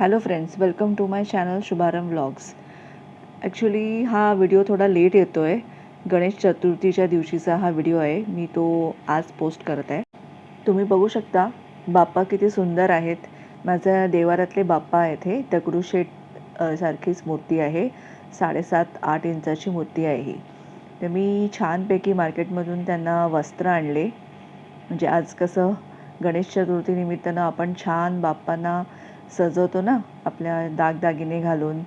Hello friends welcome to my channel Shubharambh vlogs actually हा video थोडा late येतो आहे गणेश चतुर्थीच्या दिवशीचा हा व्हिडिओ आहे. मी तो आज पोस्ट करत आहे. तुम्ही बघू शकता बाप्पा किती सुंदर आहेत. माझ्या देवारातले बाप्पा आहेत हे. दगडूशेठ सारखीच मूर्ती आहे. साडेसात आठ इंचाची मूर्ती आहे ही. तर मी छानपैकी मार्केटमधून त्यांना वस्त्र आणले. म्हणजे आज कसं गणेश चतुर्थीनिमित्तानं आपण छान बाप्पांना सजवतो ना आपल्या दागदागिने घालून.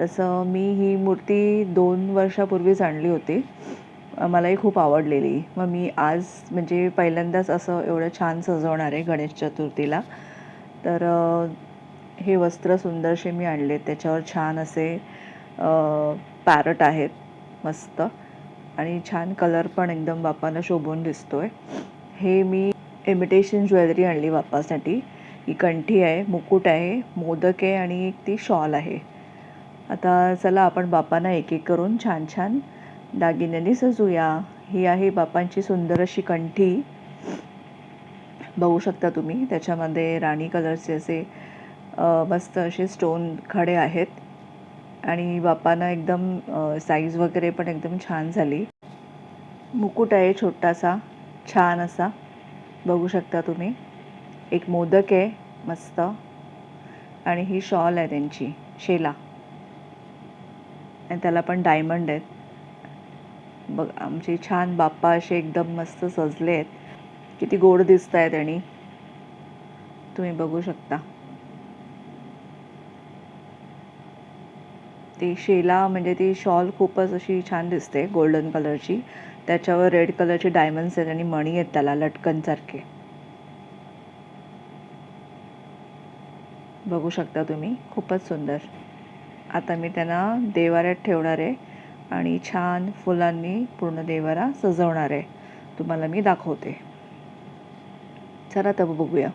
तसं मी ही मूर्ती दोन वर्षापूर्वीच आणली होती. मलाही खूप आवडलेली. मग मी आज म्हणजे पहिल्यांदाच असं एवढं छान सजवणार आहे गणेश चतुर्थीला. तर हे वस्त्र सुंदरसे मी आणले. त्याच्यावर छान असे पॅरट आहेत मस्त. आणि छान कलर पण एकदम बाप्पांना शोभून दिसतो आहे हे मी इमिटेशन ज्वेलरी आणली बाप्पासाठी. ही कंठी आहे मुकुट आहे मोदक आहे आणि एक ती शॉल आहे. आता चला आपण बापांना एक एक करून छान छान दागिन्यांनी सजूया. ही आहे बापांची सुंदर अशी कंठी. बघू शकता तुम्ही त्याच्यामध्ये राणी कलरचे असे मस्त असे स्टोन खडे आहेत. आणि बापांना एकदम साईज वगैरे पण एकदम छान झाली. मुकुट आहे छोटासा छान असा. बघू शकता तुम्ही. एक मोदक आहे मस्त. आणि ही शॉल आहे त्यांची शेला. आणि त्याला पण डायमंड आहेत. बघ आमचे छान बाप्पा असे एकदम मस्त सजले आहेत. किती गोड दिसत आहेत आणि तुम्ही बघू शकता. ती शेला म्हणजे ती शॉल खूपच अशी छान दिसते गोल्डन कलरची त्याच्यावर रेड कलरचे डायमंड्स आहेत आणि मणी आहेत त्याला लटकनसारखे. बघू शकता तुम्ही. खूपच सुंदर. आता मी त्यांना देवाऱ्यात ठेवणार आहे आणि छान फुलांनी पूर्ण देवारा सजवणार आहे. तुम्हाला मी दाखवते. चला तर बघूया.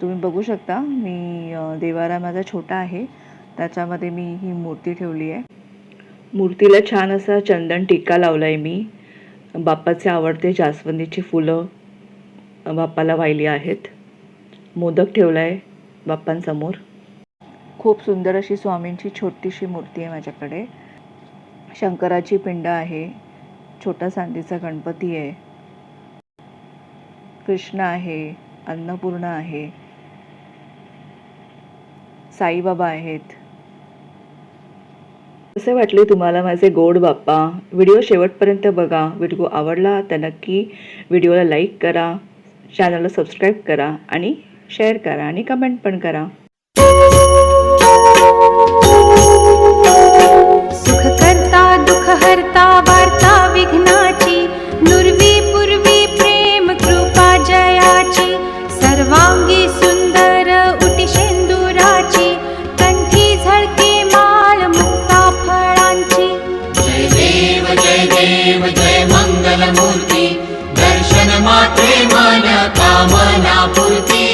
तुम्ही बघू शकता मी देवारा माझा छोटा आहे. त्याच्यामध्ये मी ही मूर्ती ठेवली आहे. मूर्तीला छान असा चंदन टिक्का लावला आहे मी. बाप्पाचे आवडते जास्वंदीची फुलं बाप्पाला वाहिली आहेत. मोदक ठेवला आहे बाप्पांसमोर. खूप सुंदर अशी स्वामींची छोटीशी मूर्ती आहे माझ्याकडे. शंकराची पिंड आहे. छोटा सांदीचा गणपती आहे. कृष्ण आहे. अन्नपूर्णा आहे. साईबाबा आहेत. कसे वाटले तुम्हाला माझे गोड बाप्पा? व्हिडिओ शेवटपर्यंत बघा. व्हिडिओ आवडला तर नक्की व्हिडिओला लाईक करा. चॅनलला सबस्क्राईब करा आणि शेअर करा आणि कमेंट पण करा. सुख करता दुःख हरता वार्ता विघ्नाची नुर्वी पूर्वी प्रेम कृपा जयाची सर्वांगी सुंदर उटी शेंदुराची कंठी झळके माळ मुक्ता फळांची. जय देव जय देव जय मङ्गलमूर्ति दर्शन मात्रे मन कामना पूर्ति